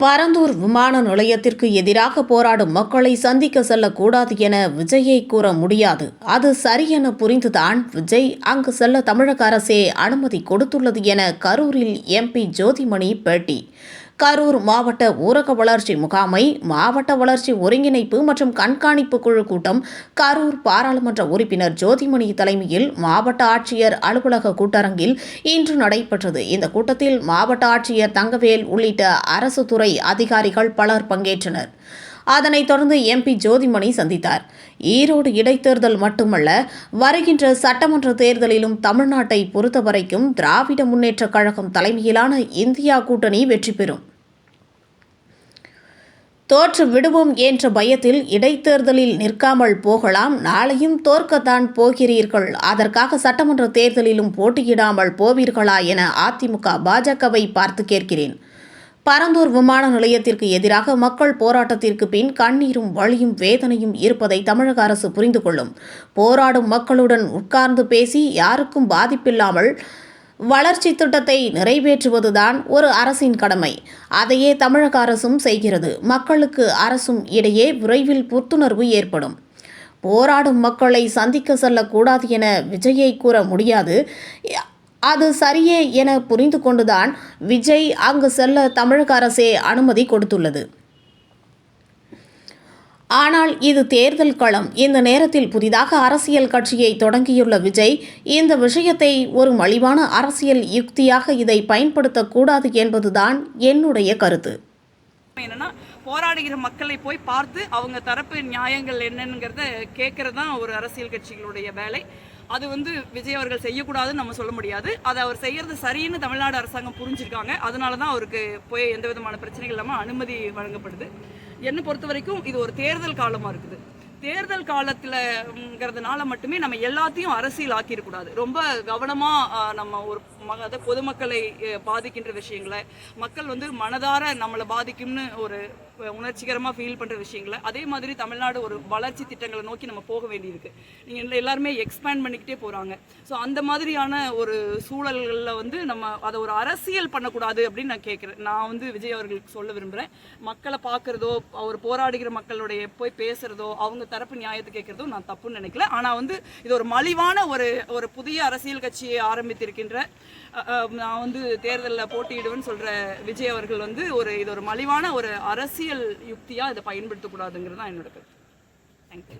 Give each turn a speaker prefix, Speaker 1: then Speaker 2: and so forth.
Speaker 1: பரந்தூர் விமான நிலையத்திற்கு எதிராக போராடும் மக்களை சந்திக்க செல்லக்கூடாது என விஜயை கூற முடியாது. அது சரியென புரிந்துதான் விஜய் அங்கு செல்ல தமிழக அரசே அனுமதி கொடுத்துள்ளது என கரூரில் எம்பி ஜோதிமணி பேட்டி. கரூர் மாவட்ட ஊரக வளர்ச்சி முகாமை மாவட்ட வளர்ச்சி ஒருங்கிணைப்பு மற்றும் கண்காணிப்பு குழு கூட்டம் கரூர் பாராளுமன்ற உறுப்பினர் ஜோதிமணி தலைமையில் மாவட்ட ஆட்சியர் அலுவலக கூட்டரங்கில் இன்று நடைபெற்றது. இந்த கூட்டத்தில் மாவட்ட ஆட்சியர் தங்கவேல் உள்ளிட்ட அரசு துறை அதிகாரிகள் பலர் பங்கேற்றனர். அதனைத் தொடர்ந்து எம்பி ஜோதிமணி சந்தித்தார். ஈரோடு இடைத்தேர்தல் மட்டுமல்ல வருகின்ற சட்டமன்ற தேர்தலிலும் தமிழ்நாட்டை பொறுத்தவரைக்கும் திராவிட முன்னேற்றக் கழகம் தலைமையிலான இந்தியா கூட்டணி வெற்றி பெறும். தோற்று விடுவோம் என்ற பயத்தில் இடைத்தேர்தலில் நிற்காமல் போகலாம். நாளையும் தோற்கத்தான் போகிறீர்கள். அதற்காக சட்டமன்ற தேர்தலிலும் போட்டியிடாமல் போவீர்களா என அதிமுக பாஜகவை பார்த்து கேட்கிறேன். பரந்தூர் விமான நிலையத்திற்கு எதிராக மக்கள் போராட்டத்திற்கு பின் கண்ணீரும் வலியும் வேதனையும் இருப்பதை தமிழக அரசு புரிந்து கொள்ளும் போராடும் மக்களுடன் உட்கார்ந்து பேசி யாருக்கும் பாதிப்பில்லாமல் வளர்ச்சி திட்டத்தை நிறைவேற்றுவதுதான் ஒரு அரசின் கடமை. அதையே தமிழக அரசும் செய்கிறது. மக்களுக்கு அரசும் இடையே விரைவில் புத்துணர்வு ஏற்படும். போராடும் மக்களை சந்திக்க செல்லக்கூடாது என விஜயை கூற முடியாது. அது சரியே என புரிந்து கொண்டுதான் விஜய் அங்கு செல்ல தமிழக அரசே அனுமதி கொடுத்துள்ளது. ஆனால் இது தேர்தல் களம். இந்த நேரத்தில் புதிதாக அரசியல் கட்சியை தொடங்கியுள்ள விஜய் இந்த விஷயத்தை ஒரு மலிவான அரசியல் யுக்தியாக இதை பயன்படுத்தக்கூடாது என்பதுதான் என்னுடைய கருத்து.
Speaker 2: என்னன்னா போராடுகிற மக்களை போய் பார்த்து அவங்க தரப்பு நியாயங்கள் என்னங்கிறத கேட்கறது தான் ஒரு அரசியல் கட்சிகளுடைய வேலை. அது வந்து விஜய் அவர்கள் செய்யக்கூடாதுன்னு நம்ம சொல்ல முடியாது. அதை அவர் செய்யறது சரின்னு தமிழ்நாடு அரசாங்கம் புரிஞ்சிருக்காங்க. அதனால தான் அவருக்கு போய் எந்த விதமான பிரச்சனைகள் இல்லாமல் அனுமதி வழங்கப்படுது. என்னை பொறுத்த வரைக்கும் இது ஒரு தேர்தல் காலமாக இருக்குது. தேர்தல் காலத்துலங்கிறதுனால மட்டுமே நம்ம எல்லாத்தையும் அரசியல் ஆக்கிடக்கூடாது ரொம்ப கவனமாக நம்ம ஒரு ம அதை பொதுமக்களை பாதிக்கின்ற விஷயங்களை மக்கள் வந்து மனதார நம்மளை பாதிக்கும்னு ஒரு உணர்ச்சிகரமாக ஃபீல் பண்ணுற விஷயங்களை அதே மாதிரி தமிழ்நாடு ஒரு வளர்ச்சி திட்டங்களை நோக்கி நம்ம போக வேண்டியிருக்கு. நீங்கள் எல்லாருமே எக்ஸ்பேண்ட் பண்ணிக்கிட்டே போகிறாங்க ஸோ அந்த மாதிரியான ஒரு சூழல்களில் வந்து நம்ம அதை ஒரு அரசியல் பண்ணக்கூடாது அப்படின்னு நான் கேட்குறேன். நான் வந்து விஜய் அவர்களுக்கு சொல்ல விரும்புகிறேன் மக்களை பார்க்குறதோ அவர் போராடுகிற மக்களுடைய போய் பேசுகிறதோ அவங்க தரப்பு நியாயத்தை கேட்கறதும் நான் தப்புன்னு நினைக்கல. ஆனால் வந்து இது ஒரு மலிவான ஒரு ஒரு புதிய அரசியல் கட்சியை ஆரம்பித்திருக்கின்ற நான் வந்து தேர்தலில் போட்டியிடுவேன்னு சொல்கிற விஜய் அவர்கள் வந்து ஒரு இது ஒரு மலிவான ஒரு அரசியல் யுக்தியாக இதை பயன்படுத்தக்கூடாதுங்கிறது தான் என்னோட கருத்து. தேங்க்யூ